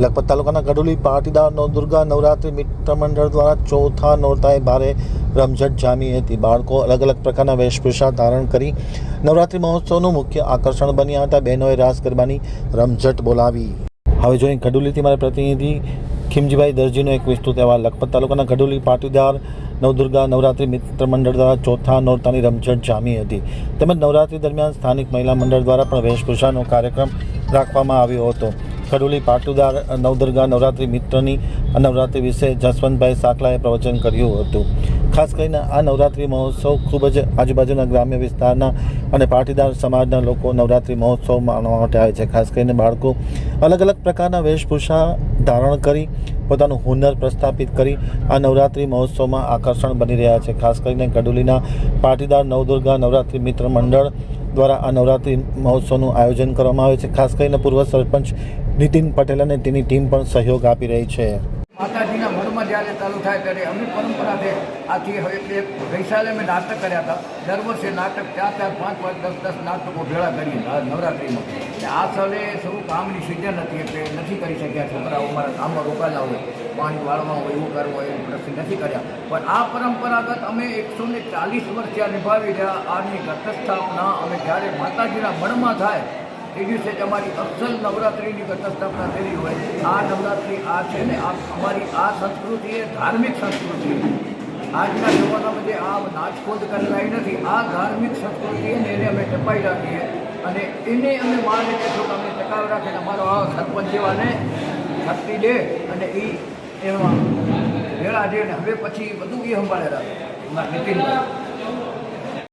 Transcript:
લખપત તાલુકાના ગઢુલી પાટીદાર નવદુર્ગા નવરાત્રિ મિત્ર મંડળ દ્વારા ચોથા નોરતાએ ભારે રમઝટ જામી હતી. બાળકો અલગ અલગ પ્રકારના વેશભૂષા ધારણ કરી નવરાત્રિ મહોત્સવનું મુખ્ય આકર્ષણ બન્યા હતા. બહેનોએ રાસ ગરબાની રમઝટ બોલાવી. હવે જોઈએ ગઢુલીથી મારા પ્રતિનિધિ ખીમજીભાઈ દરજીનો એક વિસ્તૃત અહેવાલ. લખપત તાલુકાના ગડોલી પાટીદાર નવદુર્ગા નવરાત્રિ મિત્ર મંડળ દ્વારા ચોથા નોરતાની રમઝટ જામી હતી. તેમજ નવરાત્રિ દરમિયાન સ્થાનિક મહિલા મંડળ દ્વારા પણ વેશભૂષાનો કાર્યક્રમ રાખવામાં આવ્યો હતો. ખડોલી પાટુદાર નવદુર્ગા નવરાત્રિ મિત્રની નવરાત્રિ વિશે જસવંતભાઈ સાકલાએ પ્રવચન કર્યું હતું. ખાસ કરીને આ નવરાત્રિ મહોત્સવ ખૂબ જ આજુબાજુના ગ્રામ્ય વિસ્તારના અને પાટીદાર સમાજના લોકો નવરાત્રિ મહોત્સવ માણવા માટે આવે છે. ખાસ કરીને બાળકો અલગ અલગ પ્રકારના વેશભૂષા ધારણ કરી, પોતાનું હુનર પ્રસ્થાપિત કરી આ નવરાત્રિ મહોત્સવમાં આકર્ષણ બની રહ્યા છે. ખાસ કરીને ગડોલીના પાટીદાર નવદુર્ગા નવરાત્રિ મિત્ર મંડળ દ્વારા આ નવરાત્રિ મહોત્સવનું આયોજન કરવામાં આવે છે. ખાસ કરીને પૂર્વ સરપંચ નીતિન પટેલ અને તેની ટીમ પણ સહયોગ આપી રહી છે. માતાજીના મઢમાં જ્યારે ચાલુ થાય ત્યારે અમુક પરંપરા છે. આથી હવે એટલે ગઈસાલે મેં નાટક કર્યા હતા. દર વર્ષે નાટક ચાર ચાર, પાંચ પાંચ, દસ દસ નાટકો ભેળા કરીએ નવરાત્રિમાં. એટલે આ સાલે શું કામની સિઝન હતી એટલે નથી કરી શક્યા છોકરાઓ મારા કામમાં રોકાયેલા હોય. પાણી વાળવા હોય, એવું કરવું હોય પ્રશ્ન નથી કર્યા. પણ આ પરંપરાગત અમે એકસો ને ચાલીસ વર્ષ ત્યાં નિભાવી રહ્યા. આની ઘટસ્થાપના અમે જ્યારે માતાજીના મઢમાં થાય એ દિવસે જ અમારી અફઝલ નવરાત્રિની ઘટસ્થાપના થયેલી હોય. આ નવરાત્રિ આ છે ને આ અમારી આ સંસ્કૃતિ એ ધાર્મિક સંસ્કૃતિ આજના જમાનામાં જે આ નાચખોદ કરેલાઈ નથી, આ ધાર્મિક સંસ્કૃતિ એને એને અમે ટપાઈ રાખીએ. અને એને અમે માને કે જો અમે ટકાવી રાખીને અમારો આ સરપંચ જેવાને શક્તિ દે અને એ એમાં વેળા દે ને હવે પછી બધું એ સંભાળે રાખે નીતિનભાઈ